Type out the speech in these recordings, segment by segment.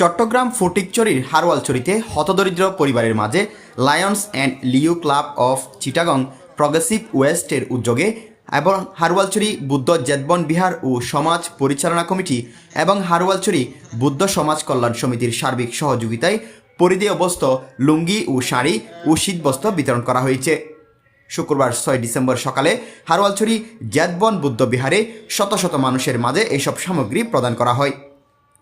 চট্টগ্রাম ফটিকচুরির হারওয়ালচুরিতে হতদরিদ্র পরিবারের মাঝে Lions and Leo club of Chittagong progressive ওয়েস্টের উদ্যোগে এবং হারওয়ালচুরি বুদ্ধ জেদবন বিহার ও সমাজ পরিচালনা কমিটি এবং হারওয়ালচুরি বুদ্ধ সমাজ কল্যাণ সমিতির সার্বিক সহযোগিতায় পরিধেয় বস্ত্র, লুঙ্গি ও শাড়ি ও শীতবস্ত্র বিতরণ করা হয়েছে। শুক্রবার ছয় ডিসেম্বর সকালে হারওয়ালছড়ি জ্যাদবন বুদ্ধ বিহারে শত শত মানুষের মাঝে এইসব সামগ্রী প্রদান করা হয়।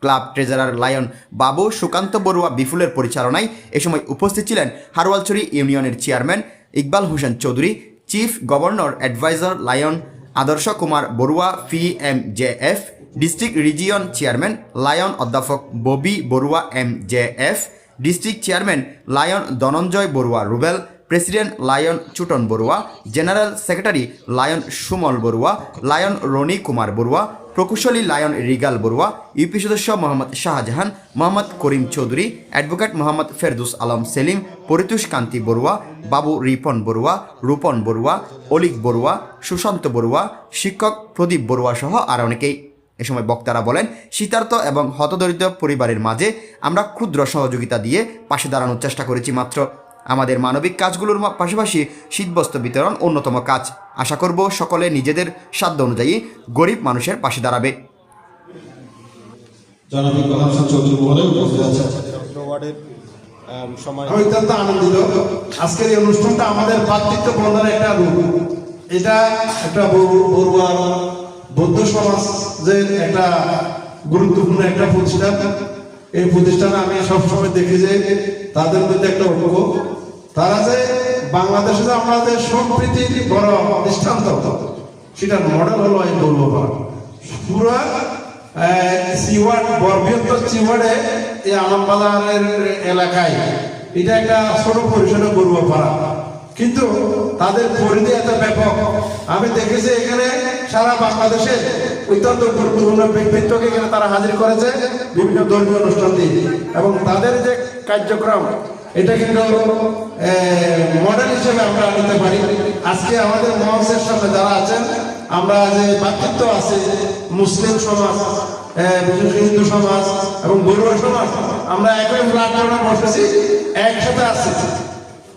ক্লাব ট্রেজারার লায়ন বাবু সুকান্ত বড়ুয়া বিফুলের পরিচালনায় এ সময় উপস্থিত ছিলেন হারওয়ালছড়ি ইউনিয়নের chairman Iqbal Hossain Chowdhury, chief governor adviser lion Adarsha Kumar Barua, P M J F, district region chairman lion অধ্যাপক Bobby Barua M J F, district chairman lion Dhananjoy Barua Rubel, president lion Chuton Barua, general secretary lion Sumol Barua, lion Roni Kumar Barua প্রকৌশলী lion Rigal Barua, UP সদস্য Mohammad Shahjahan, Mohammad Karim Chowdhury, advocate Mohammad Ferdous Alam Selim, Paritosh Kanti Barua, Babu Ripon Barua, Rupon Barua, অলিক বড়ুয়া, সুশান্ত বড়ুয়া, শিক্ষক প্রদীপ বড়ুয়া সহ আর অনেকেই এ সময় বক্তারা বলেন, শীতার্থ এবং হতদরিদ্র পরিবারের মাঝে আমরা ক্ষুদ্র সহযোগিতা দিয়ে পাশে দাঁড়ানোর চেষ্টা করেছি মাত্র আমাদের মানবিক কাজগুলোর পাশাপাশি শীতবস্ত্র বিতরণ অন্যতম কাজ। আশা করব সকলে নিজেদের সাধ্য অনুযায়ী গরিব মানুষের পাশে দাঁড়াবে। আম, অত্যন্ত আনন্দিত। আজকের এই অনুষ্ঠানটা আমাদের ভাতৃত্ব বন্ধনের একটা রূপ। এটা একটা বড়- বৌদ্ধ সমাজের একটা গুরুত্বপূর্ণ একটা প্রতিষ্ঠান। এই প্রতিষ্ঠানে আমি সবসময় দেখি যে তাদের মধ্যে একটা ঐক্য তারা যে বাংলাদেশে যে আমরা যে সম্প্রীতির বড় দৃষ্টান্ত সেটার মডেল হলো এই বড়ুয়া পুরা সিওয়ার্ড বরবৃহত্তর সিওয়ার্ডে এই আলমবাজারের এলাকায়। এটা একটা ছোট পরিসরে গরুয়া পাড়া। কিন্তু তাদের পরিধি এত ব্যাপক। আমি দেখেছি এখানে সারা বাংলাদেশে অত্যন্ত গুরুত্বপূর্ণ ব্যক্তিত্বকে এখানে তারা হাজির করেছে বিভিন্ন ধর্মীয় অনুষ্ঠান দিয়ে এবং তাদের যে কার্যক্রম, এটা কিন্তু মডেল হিসেবে আমরা নিতে পারি। আজকে আমাদের মঞ্চের সামনে যারা আছেন, আমরা যে পার্থক্য আছে, মুসলিম সমাজ বিশেষ হিন্দু সমাজ এবং বড়ুয়া সমাজ, আমরা একই প্ল্যাটফর্মে বসেছি, একসাথে আছি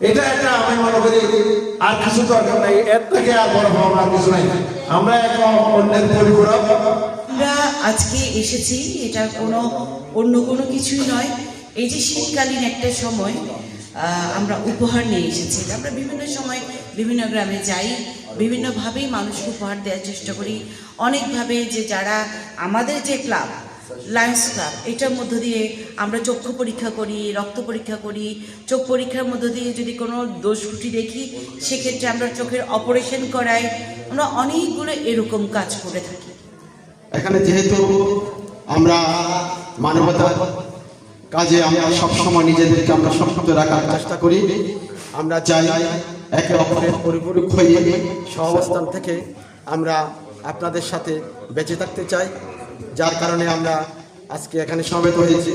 এটা একটা আমি মনে করি আর কিছু দরকার নাই। এর থেকে আর বড় হওয়ার আর কিছু নাই। আমরা এক অন্যের পরিপূরক। আমরা আজকে এসেছি, এটা কোনো অন্য কোনো কিছুই নয়। এই যে শীতকালীন একটা সময় আমরা উপহার নিয়ে এসেছি। আমরা বিভিন্ন সময় বিভিন্ন গ্রামে যাই, বিভিন্নভাবেই মানুষকে উপহার দেওয়ার চেষ্টা করি। অনেকভাবে যে যারা আমাদের যে ক্লাব লায়ন্স ক্লাব এটার মধ্য দিয়ে আমরা চক্ষু পরীক্ষা করি, রক্ত পরীক্ষা করি। চোখ পরীক্ষার মধ্য দিয়ে যদি কোনো দোষ ত্রুটি দেখি, সেক্ষেত্রে আমরা চোখের অপারেশন করাই। আমরা অনেকগুলো এরকম কাজ করে থাকি। এখানে যেহেতু আমরা মানবতার কাজে আমরা সবসময় নিজেদেরকে আমরা সংযুক্ত রাখার চেষ্টা করি, আমরা চাই একে অপরের পরিপূরক হয়ে সহাবস্থান থেকে আমরা আপনাদের সাথে বেঁচে থাকতে চাই। যার কারণে আমরা আজকে এখানে সমবেত হয়েছি।